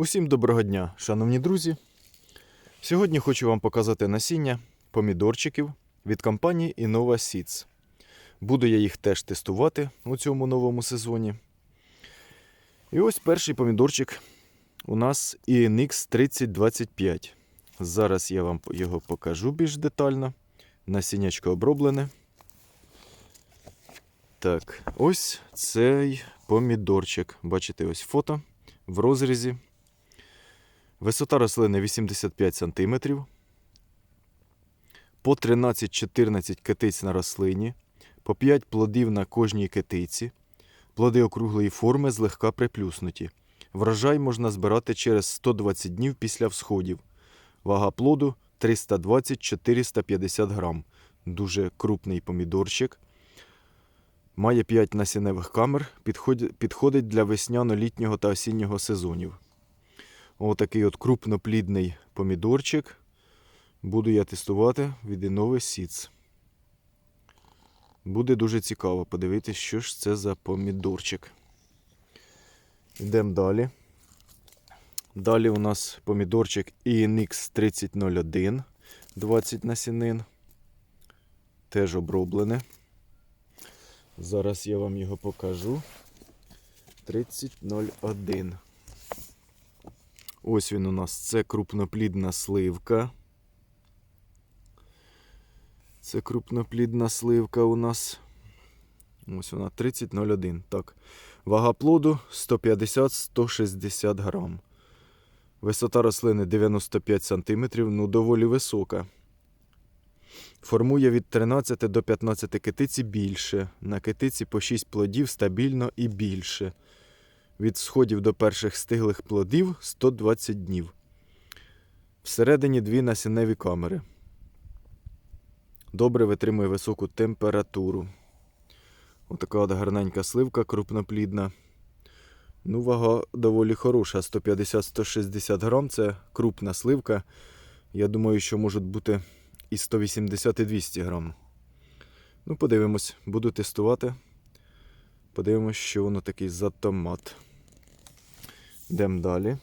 Усім доброго дня, шановні друзі. Сьогодні хочу вам показати насіння помідорчиків від компанії Innova Seeds. Буду я їх теж тестувати у цьому новому сезоні. І ось перший помідорчик у нас INX 3025. Зараз я вам його покажу більш детально. Насіннячко оброблене. Так, ось цей помідорчик. Бачите, ось фото в розрізі. Висота рослини 85 см. По 13-14 китиць на рослині, по 5 плодів на кожній китиці. Плоди округлої форми злегка приплюснуті. Врожай можна збирати через 120 днів після всходів. Вага плоду 320-450 грам. Дуже крупний помідорчик. Має 5 насінневих камер, підходить, для весняно-літнього та осіннього сезонів. Отакий от крупноплідний помідорчик. Буду я тестувати від Seeds. Буде дуже цікаво подивитися, що ж це за помідорчик. Йдемо далі. Далі у нас помідорчик INX 3001 20 насінин. Теж оброблене. Зараз я вам його покажу. 3001. Ось він у нас. Це крупноплідна сливка. Це крупноплідна сливка у нас. Ось вона 3001. Так. Вага плоду 150-160 грам. Висота рослини 95 см, ну доволі висока. Формує від 13 до 15 китиці більше. На китиці по 6 плодів стабільно і більше. Від сходів до перших стиглих плодів 120 днів. Всередині дві насінневі камери. Добре витримує високу температуру. Отака от гарненька сливка крупноплідна. Ну, вага доволі хороша. 150-160 грам це крупна сливка. Я думаю, що можуть бути і 180 і 200 грам. Ну, подивимось, буду тестувати. Подивимось, що воно такий за томат. Йдемо далі.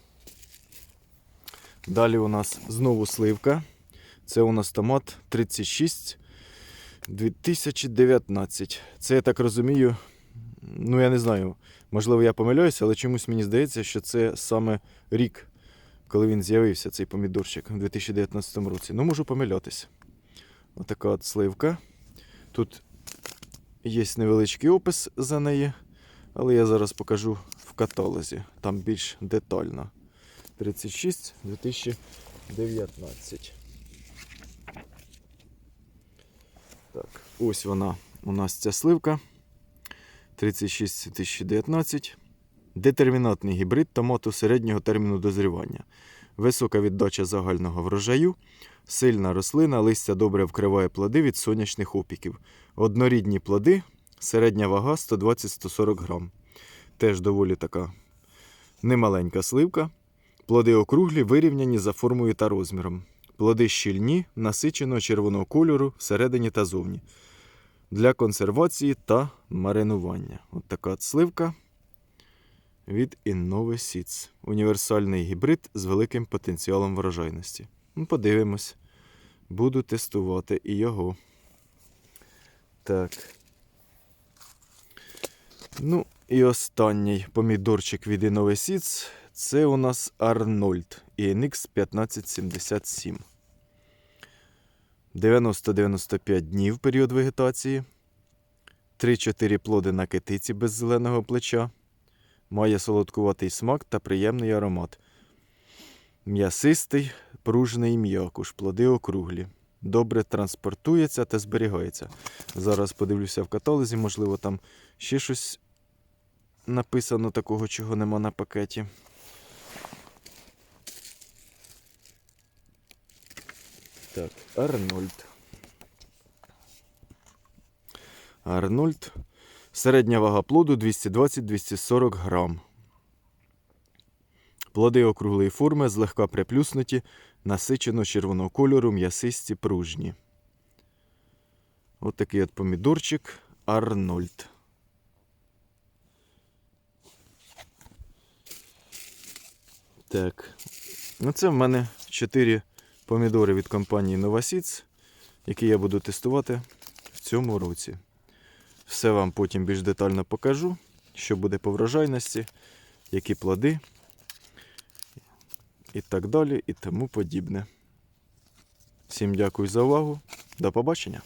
Далі у нас знову сливка. Це у нас томат 36 2019. Це, я так розумію, ну я не знаю, можливо, я помиляюся, але чомусь мені здається, що це саме рік, коли він з'явився, цей помідорчик у 2019 році. Ну, можу помилятися. Отака от сливка. Тут є невеличкий опис за неї, але я зараз покажу каталозі. Там більш детально. 36 2019. Так, ось вона у нас ця сливка. 36 2019. Детермінатний гібрид томату середнього терміну дозрівання. Висока віддача загального врожаю. Сильна рослина, листя добре вкриває плоди від сонячних опіків. Однорідні плоди, середня вага 120-140 грам. Теж доволі така немаленька сливка. Плоди округлі, вирівняні за формою та розміром. Плоди щільні, насиченого червоного кольору всередині та зовні. Для консервації та маринування. От така от сливка від Innova Seeds. Універсальний гібрид з великим потенціалом врожайності. Ну, подивимось. Буду тестувати і його. Так. Ну, і останній помідорчик від Innova Seeds. Це у нас Арнольд ENX 1577. 90-95 днів період вегетації. 3-4 плоди на китиці без зеленого плеча. Має солодкуватий смак та приємний аромат. М'ясистий, пружний м'якуш, плоди округлі. Добре транспортується та зберігається. Зараз подивлюся в каталозі, можливо, там ще щось написано такого, чого нема на пакеті. Так, Арнольд. Арнольд. Середня вага плоду 220-240 грам. Плоди округлої форми, злегка приплюснуті, насичено червоного кольору, м'ясисті пружні. От такий от помідорчик Арнольд. Так. Ну, це в мене 4 помідори від компанії Novasids, які я буду тестувати в цьому році. Все вам потім більш детально покажу, що буде по врожайності, які плоди і так далі, і тому подібне. Всім дякую за увагу. До побачення!